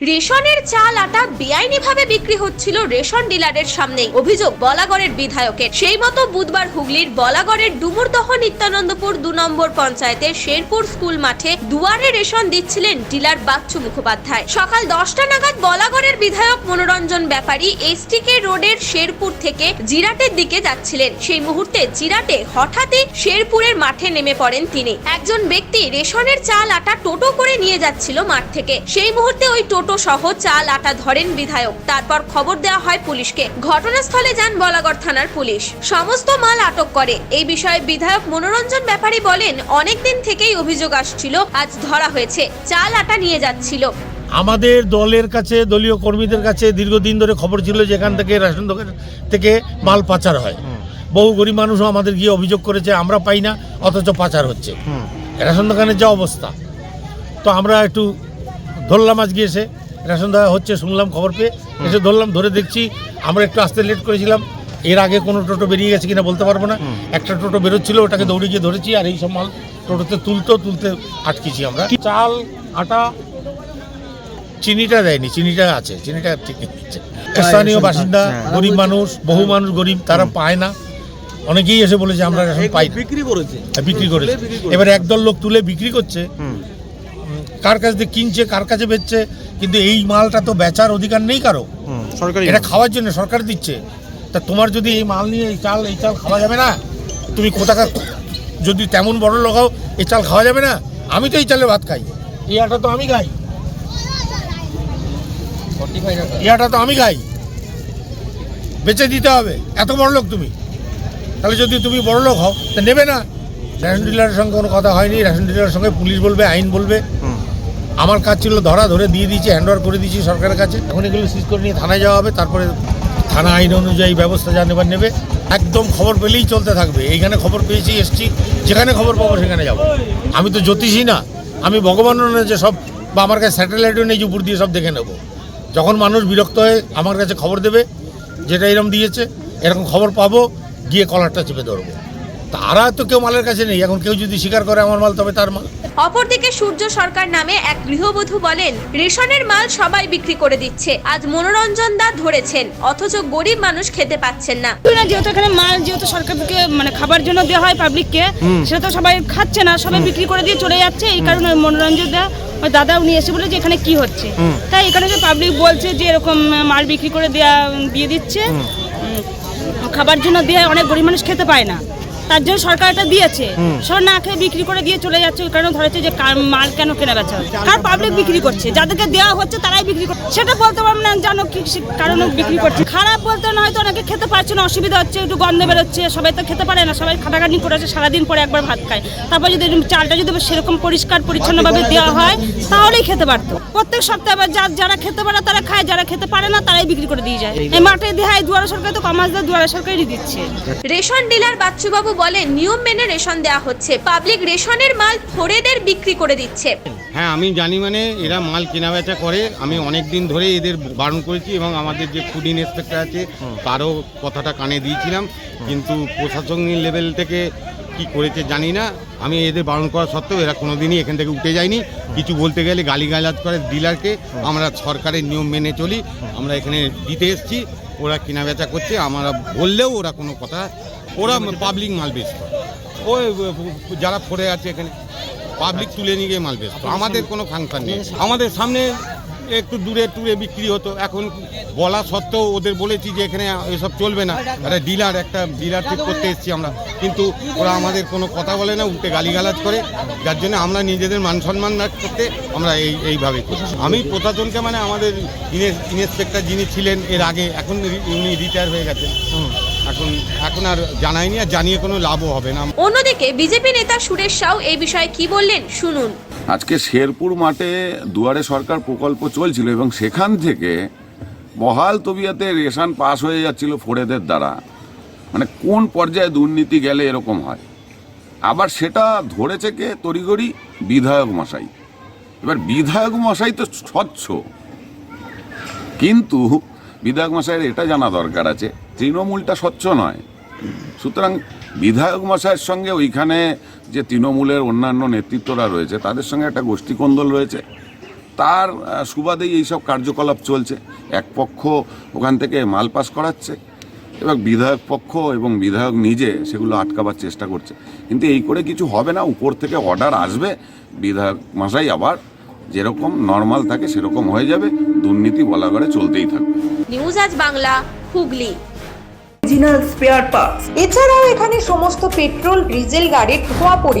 রেশনের চাল আটা বেআইনিভাবে বিক্রি হচ্ছিল রেশন ডিলারের সামনেই, অভিযোগ বলাগড়ের বিধায়কের। সেই মতো বুধবার হুগলির বলাগড়ের ডুমুরদহ নিত্যানন্দপুর দু নম্বর পঞ্চায়েতের শেরপুর স্কুল মাঠে দুয়ারে রেশন দিচ্ছিলেন ডিলার বাচ্চু মুখোপাধ্যায়। সকাল দশটা নাগাদ বলাগড়ের বিধায়ক মনোরঞ্জন ব্যাপারী এসটিকে রোডের শেরপুর থেকে জিরাটের দিকে যাচ্ছিলেন। সেই মুহূর্তে জিরাটে হঠাৎই শেরপুরের মাঠে নেমে পড়েন তিনি। একজন ব্যক্তি রেশনের চাল আটা টোটো করে নিয়ে যাচ্ছিল মাঠ থেকে। সেই মুহূর্তে ওই টোটো সহ চাল আটা ধরেন বিধায়ক। তারপর খবর দেওয়া হয় পুলিশকে। ঘটনাস্থলে যান বলাগড় থানার পুলিশ। সমস্ত মাল আটক করে। এই বিষয়ে বিধায়ক মনোরঞ্জন ব্যাপারী বলেন অনেক দিন থেকেই অভিযোগ আসছিল আজ ধরা হয়েছে। চাল আটা নিয়ে যাচ্ছিল। আমাদের দলের কাছে দলীয় কর্মীদের কাছে দীর্ঘদিন ধরে খবর ছিল যে এখান থেকে রেশন দোকান থেকে মাল পাচার হয়। বহু গরিব মানুষও আমাদের গিয়ে অভিযোগ করেছে আমরা পাই না অথচ পাচার হচ্ছে। রেশন দোকানের যা অবস্থা। তো আমরা একটু ধরলাম আজকে এসে। রেশন দেওয়া হচ্ছে শুনলাম খবর পেয়ে এসে ধরলাম ধরে দেখছি আমরা একটু আসতে লেট করেছিলাম। এর আগে কোনো টোটো বেরিয়ে গেছে কিনা বলতে পারব না। একটা টোটো বেরোচ্ছিল ওটাকে দৌড়ে গিয়ে ধরেছি আর এই সব মাল টোটোতে তুলতো তুলতে আটকেছি আমরা। চাল আটা চিনিটা দেয়নি চিনিটা আছে চিনিটা ঠিক দিচ্ছে স্থানীয় বাসিন্দা গরিব মানুষ বহু মানুষ গরিব তারা পায় না। অনেকেই এসে বলেছে আমরা রেশন পাই বিক্রি করেছে। বিক্রি করেছে। এবার একদল লোক তুলে বিক্রি করছে। কার কাছ দিয়ে কিনছে কার কাছে বেচছে কিন্তু এই মালটা তো বেচার অধিকার নেই কারও। সরকারি এটা খাওয়ার জন্য সরকার দিচ্ছে। তা তোমার যদি এই মাল নিয়ে এই চাল এই চাল খাওয়া যাবে না তুমি কোথাকার যদি তেমন বড় লোক হও এই চাল খাওয়া যাবে না। আমি তো এই চালে ভাত খাই। এই আটা তো আমি খাই। এই আটা তো আমি খাই। বেচে দিতে হবে। এত বড় লোক তুমি। তাহলে যদি তুমি বড় লোক হও তা নেবে না। রেশন ডিলারের সঙ্গে কোনো কথা হয়নি। রেশন ডিলারের সঙ্গে পুলিশ বলবে আইন বলবে। আমার কাজ ছিল ধরা ধরে দিয়ে দিয়েছি হ্যান্ড করে দিয়েছি সরকারের কাছে। এখন এগুলো সিজ করে নিয়ে থানায় যাওয়া হবে, তারপরে থানা আইন অনুযায়ী ব্যবস্থা যা নেবার নেবে। একদম খবর পেলেই চলতে থাকবে। এইখানে খবর পেয়েছি, এসছি। যেখানে খবর পাবো সেখানে যাব। আমি তো জ্যোতিষী না। আমি ভগবানও না যে সব বা আমার কাছে স্যাটেলাইটও নেই উপর দিয়ে সব দেখে নেব। যখন মানুষ বিরক্ত হয়ে, আমার কাছে খবর দেবে, যেটা এরকম দিয়েছে, এরকম খবর পাবো, গিয়ে কলারটা চেপে ধরবো। তারা তো কেউ মালের কাছে নেই। এখন কেউ যদি স্বীকার করে আমার মাল তবে তার মাল। অপরদিকে সূর্য সরকার নামে এক গৃহবধূ বলেন রেশনের মাল সবাই বিক্রি করে দিচ্ছে। আজ মনোরঞ্জন দা ধরেছেন অথচ গরিব মানুষ খেতে পাচ্ছেন না। যেহেতু এখানে মাল যেহেতু সরকার থেকে মানে খাবার জন্য দেওয়া হয় পাবলিককে সেটা তো সবাই খাচ্ছে না সবাই বিক্রি করে দিয়ে চলে যাচ্ছে। এই কারণে মনোরঞ্জন দা ওই দাদা উনি এসে বলে যে এখানে কি হচ্ছে? তাই এখানে যে পাবলিক বলছে যে এরকম মাল বিক্রি করে দেয়া দিয়ে দিচ্ছে খাবার জন্য দিয়ে অনেক গরিব মানুষ খেতে পায় না। তার জন্য সরকার এটা দিয়েছে। সব না খেয়ে বিক্রি করে দিয়ে চলে যাচ্ছে ওই কারণে ধরেছে যে কার মাল কেন কেনা বেচা হচ্ছে। কার পাবলিক বিক্রি করছে যাদেরকে দেওয়া হচ্ছে তারাই বিক্রি করছে সেটা বলতে পারব না জানো কি সে- কারণে বিক্রি করছে। খারাপ বলতে না হয়তো অনেকে খেতে পারছে না অসুবিধা হচ্ছে একটু গন্ধ বেরোচ্ছে সবাই তো খেতে পারে না সবাই খাটাখাটনি করেছে সারাদিন পরে একবার ভাত খায়। তারপর যদি চালটা যদি সেরকম পরিষ্কার পরিচ্ছন্নভাবে দেওয়া হয় তাহলেই খেতে পারতো। প্রত্যেক সপ্তাহে আবার যা- যারা খেতে পারে তারা খায় যারা খেতে পারে না তারাই বিক্রি করে দিয়ে যায়। এই মাঠে দেহায় দুয়ারা সরকার তো কমাস দেয় দুয়ারা সরকারই দিচ্ছে। রেশন ডিলার বাচ্চুবাবু বলেন নিয়ম মেনে রেশন দেওয়া হচ্ছে। পাবলিক রেশনের মাল ফোরেদের বিক্রি করে দিচ্ছে। হ্যাঁ আমি জানি মানে এরা মাল কেনা বেচা করে। আমি অনেক দিন ধরে এদের বারণ করেছি এবং আমাদের যে ফুড ইন্সপেক্টর আছে, তারও কথাটা কানে দিয়েছিলাম। কিন্তু প্রশাসনিক লেভেল থেকে কি করেছে জানি না। আমি এদের বারণ করা সত্ত্বেও এরা কোনোদিনই এখান থেকে উঠে যায়নি। কিছু বলতে গেলে গালিগালাজ করে ডিলারকে আমরা সরকারের নিয়ম মেনে চলি। আমরা এখানে দিতে এসেছি। ওরা কেনা বেচা করছে। আমরা বললেও ওরা কোনো কথা ওরা পাবলিক মাল বেচত। ওই যারা পড়ে আছে এখানে পাবলিক তুলে নিয়ে গিয়ে মাল বেচতো। আমাদের কোনো ফাংশন নেই। আমাদের সামনে একটু দূরে টুরে বিক্রি হতো। এখন বলা সত্ত্বেও ওদের বলেছি যে এখানে এসব চলবে না। একটা ডিলার একটা ডিলার ঠিক করতে এসেছি আমরা। কিন্তু ওরা আমাদের কোনো কথা বলে না, উল্টে গালিগালাজ করে। যার জন্য আমরা নিজেদের মান সম্মান করতে আমরা এই, এইভাবে আমি প্রশাসনকে মানে আমাদের ইন্সপেক্টর যিনি ছিলেন, এর আগে, এখন উনি রিটায়ার হয়ে গেছেন। এখন এখন আর জানাইনি আর জানিয়ে কোনো লাভও হবে না। অন্যদিকে বিজেপি নেতা সুরেশ সাউ এই বিষয়ে কি বললেন শুনুন। আজকে শেরপুর মাঠে দুয়ারে সরকার প্রকল্প চলছিল এবং সেখান থেকে বহাল তবিয়াতে রেশন পাস হয়ে যাচ্ছিল ফোরেদের দ্বারা। মানে কোন পর্যায়ে দুর্নীতি গেলে এরকম হয়? আবার সেটা ধরেছে কে? তড়িগড়ি বিধায়ক মশাই। এবার বিধায়ক মশাই তো স্বচ্ছ। কিন্তু বিধায়ক মশাইয়ের এটা জানা দরকার আছে, তৃণমূলটা স্বচ্ছ নয়। সুতরাং বিধায়ক মশাইয়ের সঙ্গে ওইখানে যে তৃণমূলের অন্যান্য নেতৃত্বরা রয়েছে, তাদের সঙ্গে একটা গোষ্ঠী কোন্দল রয়েছে। তার সুবাদেই এইসব কার্যকলাপ চলছে। এক পক্ষ ওখান থেকে মাল পাস করাচ্ছে, এবার বিধায়ক পক্ষ এবং বিধায়ক নিজে সেগুলো আটকাবার চেষ্টা করছে। কিন্তু এই করে কিছু হবে না, উপর থেকে অর্ডার আসবে, বিধায়ক মশাই আবার যেরকম নর্মাল থাকে সেরকম হয়ে যাবে। দুর্নীতি বলা করে চলতেই থাকবে। News Aaj Bangla Hooghly. Original spare parts এছাড়াও এখানে সমস্ত পেট্রোল ডিজেল গাড়ির ধোয়া পরীক্ষা